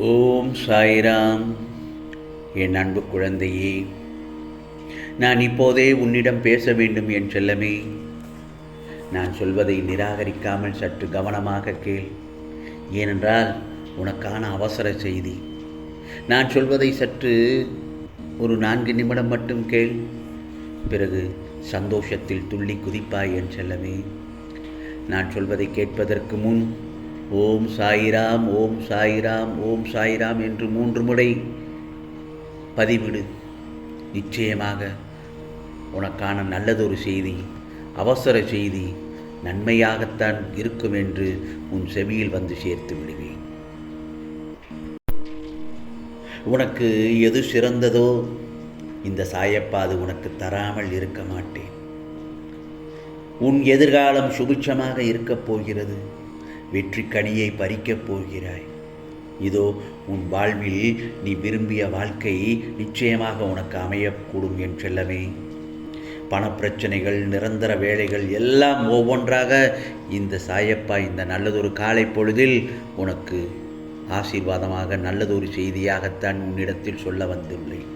ஓம் சாய்ராம். என் அன்பு குழந்தையே நான் இப்போதே உன்னிடம் பேச வேண்டும் என் செல்லமே. நான் சொல்வதை நிராகரிக்காமல் சற்று கவனமாக கேள். ஏனென்றால் உனக்கான அவசர செய்தி. நான் சொல்வதை சற்று ஒரு நான்கு நிமிடம் மட்டும் கேள். பிறகு சந்தோஷத்தில் துள்ளி குதிப்பாய் என் செல்லமே. நான் சொல்வதை கேட்பதற்கு முன் ஓம் சாயிராம் ஓம் சாயிராம் ஓம் சாயிராம் என்று மூன்று முறை பதிவிடு. நிச்சயமாக உனக்கான நல்லதொரு செய்தி அவசர செய்தி நன்மையாகத்தான் இருக்கும் என்று உன் செவியில் வந்து சேர்த்து விடுவேன். உனக்கு எது சிறந்ததோ இந்த சாயப்பா அது உனக்கு தராமல் இருக்க மாட்டேன். உன் எதிர்காலம் சுபிட்சமாக இருக்கப் போகிறது. வெற்றிக்கனியை பறிக்கப் போகிறாய். இதோ உன் வாழ்வில் நீ விரும்பிய வாழ்க்கை நிச்சயமாக உனக்கு அமையக்கூடும் என் செல்லமே. பணப்பிரச்சனைகள் நிரந்தர வேலைகள் எல்லாம் ஒவ்வொன்றாக இந்த சாயப்பா இந்த நல்லதொரு காலை பொழுதில் உனக்கு ஆசீர்வாதமாக நல்லதொரு செய்தியாகத்தான் உன்னிடத்தில் சொல்ல வந்துள்ளேன்.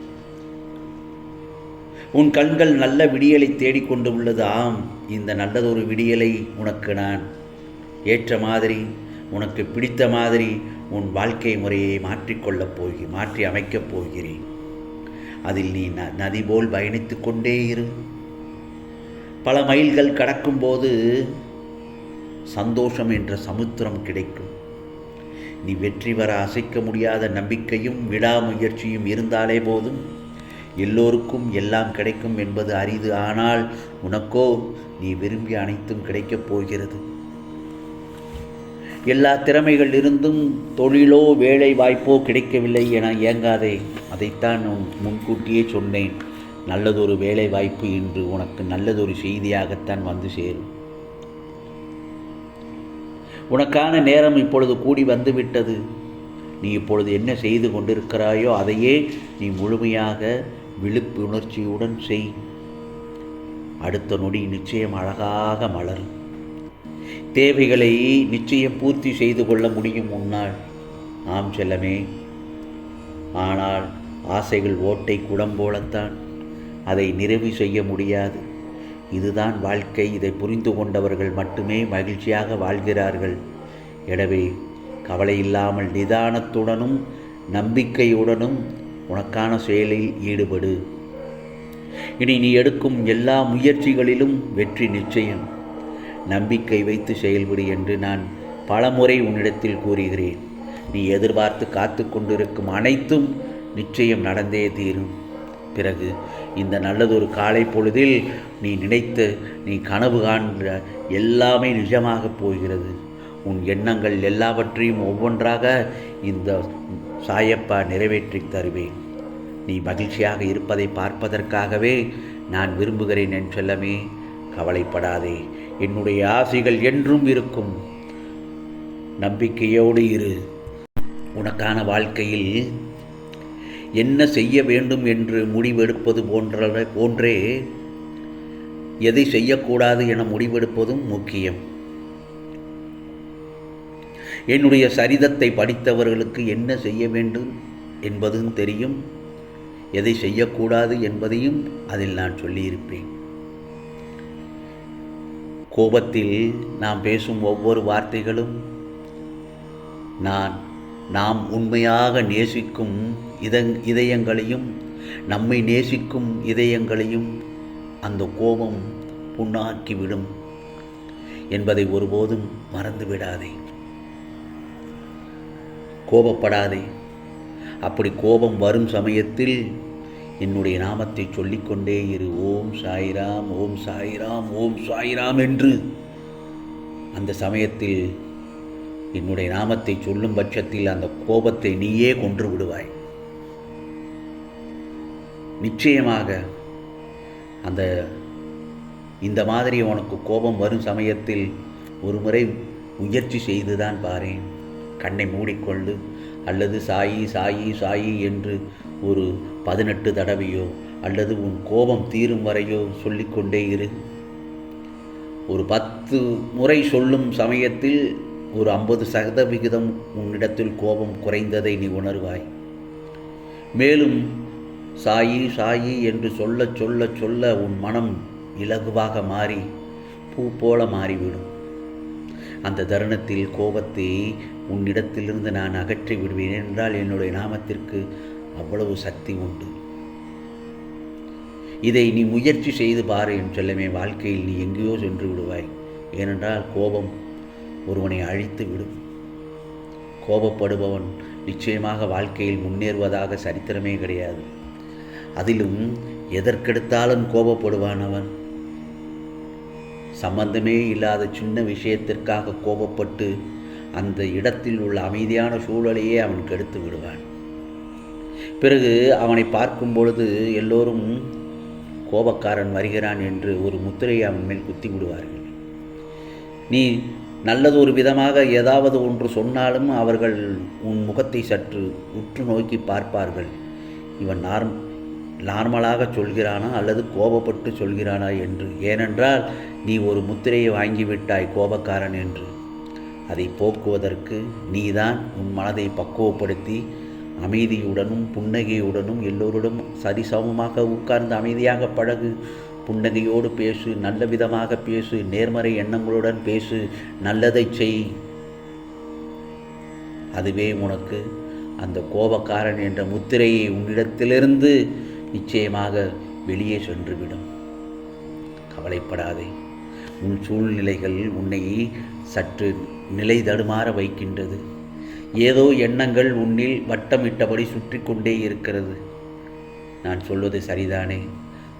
உன் கண்கள் நல்ல விடியலை தேடிக்கொண்டு உள்ளது. ஆம் இந்த நல்லதொரு விடியலை உனக்கு நான் ஏற்ற மாதிரி உனக்கு பிடித்த மாதிரி உன் வாழ்க்கை முறையை மாற்றிக்கொள்ளப் போகி மாற்றி அமைக்கப் போகிறேன். அதில் நீ ந நதி போல் பயணித்து கொண்டே இரு. பல மைல்கள் கடக்கும்போது சந்தோஷம் என்ற சமுத்திரம் கிடைக்கும். நீ வெற்றி வர அசைக்க முடியாத நம்பிக்கையும் விடாமுயற்சியும் இருந்தாலே போதும். எல்லோருக்கும் எல்லாம் கிடைக்கும் என்பது அரிது. ஆனால் உனக்கோ நீ விரும்பிய அனைத்தும் கிடைக்கப் போகிறது. எல்லா திறமைகள் இருந்தும் தொழிலோ வேலை வாய்ப்போ கிடைக்கவில்லை என ஏங்காதே. அதைத்தான் உன் முன்கூட்டியே சொன்னேன். நல்லதொரு வேலை வாய்ப்பு இன்று உனக்கு நல்லதொரு செய்தியாகத்தான் வந்து சேரும். உனக்கான நேரம் இப்பொழுது கூடி வந்துவிட்டது. நீ இப்பொழுது என்ன செய்து கொண்டிருக்கிறாயோ அதையே நீ முழுமையாக விழிப்புணர்ச்சியுடன் செய். அடுத்த நொடி நிச்சயம் அழகாக மலரும். தேவைகளை நிச்சயம் பூர்த்தி செய்து கொள்ள முடியும் உன்னால். ஆம் செல்லமே. ஆனால் ஆசைகள் ஓட்டை குடம் போலத்தான். அதை நிறைவு செய்ய முடியாது. இதுதான் வாழ்க்கை. இதை புரிந்து கொண்டவர்கள் மட்டுமே மகிழ்ச்சியாக வாழ்கிறார்கள். எனவே கவலை இல்லாமல் நிதானத்துடனும் நம்பிக்கையுடனும் உனக்கான செயலில் ஈடுபடு. இனி நீ எடுக்கும் எல்லா முயற்சிகளிலும் வெற்றி நிச்சயம். நம்பிக்கை வைத்து செயல்படு என்று நான் பலமுறை உன்னிடத்தில் கூறுகிறேன். நீ எதிர்பார்த்து காத்து கொண்டிருக்கும் அனைத்தும் நிச்சயம் நடந்தே தீரும். பிறகு இந்த நல்லதொரு காலை பொழுதில் நீ நினைத்த நீ கனவு காண்கிற எல்லாமே நிஜமாகப் போகிறது. உன் எண்ணங்கள் எல்லாவற்றையும் ஒவ்வொன்றாக இந்த சாயப்பா நிறைவேற்றி தருவேன். நீ மகிழ்ச்சியாக இருப்பதை பார்ப்பதற்காகவே நான் விரும்புகிறேன் என் செல்லமே. கவலைப்படாதே. என்னுடைய ஆசைகள் என்றும் இருக்கும். நம்பிக்கையோடு இரு. உனக்கான வாழ்க்கையில் என்ன செய்ய வேண்டும் என்று முடிவெடுப்பது போன்ற போன்றே எதை செய்யக்கூடாது என முடிவெடுப்பதும் முக்கியம். என்னுடைய சரிதத்தை படித்தவர்களுக்கு என்ன செய்ய வேண்டும் என்பதும் தெரியும். எதை செய்யக்கூடாது என்பதையும் அதில் நான் சொல்லியிருப்பேன். கோபத்தில் நாம் பேசும் ஒவ்வொரு வார்த்தைகளும் நான் நாம் உண்மையாக நேசிக்கும் இத இதயங்களையும் நம்மை நேசிக்கும் இதயங்களையும் அந்த கோபம் புண்ணாக்கிவிடும் என்பதை ஒருபோதும் மறந்துவிடாதே. கோபப்படாதே. அப்படி கோபம் வரும் சமயத்தில் என்னுடைய நாமத்தை சொல்லிக்கொண்டே இரு. ஓம் சாய்ராம் ஓம் சாய்ராம் ஓம் சாய்ராம் என்று. அந்த சமயத்தில் என்னுடைய நாமத்தை சொல்லும் பட்சத்தில் அந்த கோபத்தை நீயே கொன்று விடுவாய். நிச்சயமாக அந்த இந்த மாதிரி உனக்கு கோபம் வரும் சமயத்தில் ஒரு முறை முயற்சி செய்துதான் பாரேன். கண்ணை மூடிக்கொண்டு அல்லது சாயி சாயி சாயி என்று ஒரு பதினெட்டு தடவையோ அல்லது உன் கோபம் தீரும் வரையோ சொல்லிக்கொண்டே இரு. ஒரு பத்து முறை சொல்லும் சமயத்தில் ஒரு ஐம்பது சதவிகிதம் உன்னிடத்தில் கோபம் குறைந்ததை நீ உணர்வாய். மேலும் சாயி சாயி என்று சொல்ல சொல்ல சொல்ல உன் மனம் இலகுவாக மாறி பூ போல மாறிவிடும். அந்த தருணத்தில் கோபத்தை உன்னிடத்திலிருந்து நான் அகற்றி விடுவேன் என்றால் என்னுடைய நாமத்திற்கு அவ்வளவு சக்தி உண்டு. இதை நீ முயற்சி செய்து பாரு என் சொல்லமே வாழ்க்கையில் நீ எங்கேயோ சென்று விடுவாய். ஏனென்றால் கோபம் ஒருவனை அழித்து விடும். கோபப்படுபவன் நிச்சயமாக வாழ்க்கையில் முன்னேறுவதாக சரித்திரமே கிடையாது. அதிலும் எதற்கெடுத்தாலும் கோபப்படுவான் அவன். சம்பந்தமே இல்லாத சின்ன விஷயத்திற்காக கோபப்பட்டு அந்த இடத்தில் உள்ள அமைதியான சூழலையே அவன் கெடுத்து விடுவான். பிறகு அவனை பார்க்கும் பொழுது எல்லோரும் கோபக்காரன் வருகிறான் என்று ஒரு முத்திரையை அவன் மேல் குத்தி விடுவார்கள். நீ நல்லது ஒரு விதமாக ஏதாவது ஒன்று சொன்னாலும் அவர்கள் உன் முகத்தை சற்று உற்று நோக்கி பார்ப்பார்கள். இவன் நார்ம் நார்மலாக சொல்கிறானா அல்லது கோபப்பட்டு சொல்கிறானா என்று? ஏனென்றால் நீ ஒரு முத்திரையை வாங்கிவிட்டாய் கோபக்காரன் என்று. அதை போக்குவதற்கு நீதான் உன் மனதை பக்குவப்படுத்தி அமைதியுடனும் புன்னகையுடனும் எல்லோருடன் சரிசமமாக உட்கார்ந்து அமைதியாக பழகு. புன்னகையோடு பேசு நல்ல விதமாக பேசு நேர்மறை எண்ணங்களுடன் பேசு நல்லதை செய். அதுவே உனக்கு அந்த கோபக்காரன் என்ற முத்திரையை உன்னிடத்திலிருந்து நிச்சயமாக வெளியே சென்றுவிடும். கவலைப்படாதே. உன் சூழ்நிலைகள் உன்னை சற்று நிலை தடுமாற வைக்கின்றது. ஏதோ எண்ணங்கள் உன்னில் வட்டமிட்டபடி சுற்றி கொண்டே இருக்கிறது. நான் சொல்வது சரிதானே?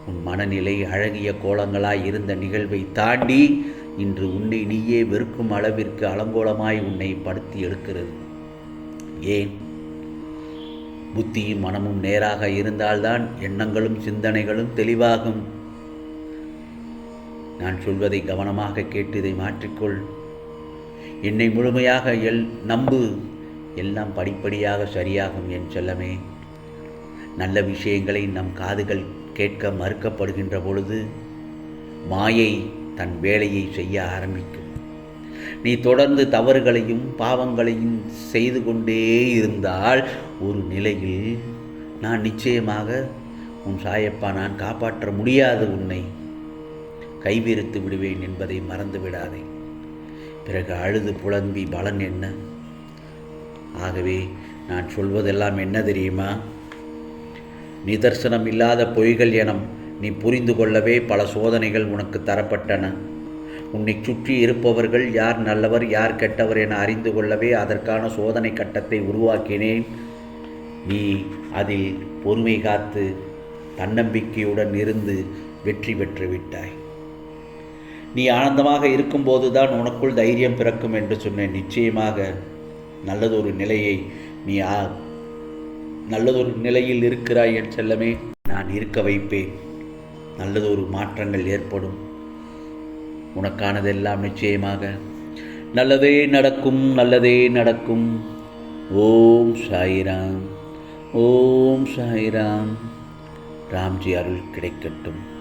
உன் மனநிலை அழகிய கோலங்களாய் இருந்த நிகழ்வை தாண்டி இன்று உன்னை நீயே வெறுக்கும் அளவிற்கு அலங்கோலமாய் உன்னை படுத்தி எடுக்கிறது. ஏன்? புத்தியும் மனமும் நேராக இருந்தால்தான் எண்ணங்களும் சிந்தனைகளும் தெளிவாகும். நான் சொல்வதை கவனமாக கேட்டு இதை மாற்றிக்கொள். என்னை முழுமையாக எல் நம்பு. எல்லாம் படிப்படியாக சரியாகும் என் செல்லமே. நல்ல விஷயங்களை நம் காதுகள் கேட்க மறுக்கப்படுகின்ற பொழுது மாயை தன் வேலையை செய்ய ஆரம்பிக்கும். நீ தொடர்ந்து தவறுகளையும் பாவங்களையும் செய்து கொண்டே இருந்தால் ஒரு நிலையில் நான் நிச்சயமாக உன் சாயப்பா நான் காப்பாற்ற முடியாது உன்னை. கைவிரித்து விடுவேன் என்பதை மறந்து விடாதே பிறகு அழுது புலம்பி பலன் என்ன? ஆகவே நான் சொல்வதெல்லாம் என்ன தெரியுமா? நிதர்சனம் இல்லாத பொய்கள் எனம் நீ புரிந்து கொள்ளவே பல சோதனைகள் உனக்கு தரப்பட்டன. உன்னை சுற்றி இருப்பவர்கள் யார் நல்லவர் யார் கெட்டவர் என அறிந்து கொள்ளவே அதற்கான சோதனை கட்டத்தை உருவாக்கினேன். நீ அதில் பொறுமை காத்து தன்னம்பிக்கையுடன் இருந்து வெற்றி பெற்று விட்டாய். நீ ஆனந்தமாக இருக்கும்போது தான் உனக்குள் தைரியம் பிறக்கும் என்று சொன்னேன். நிச்சயமாக நல்லதொரு நிலையை நீ ஆ நல்லதொரு நிலையில் இருக்கிறாய் என் செல்லமே நான் இருக்க வைப்பேன். நல்லதொரு மாற்றங்கள் ஏற்படும். உனக்கானதெல்லாம் நிச்சயமாக. நல்லதே நடக்கும் நல்லதே நடக்கும். ஓம் சாய்ராம் ஓம் சாய்ராம். ராம்ஜி அருள் கிடைக்கட்டும்.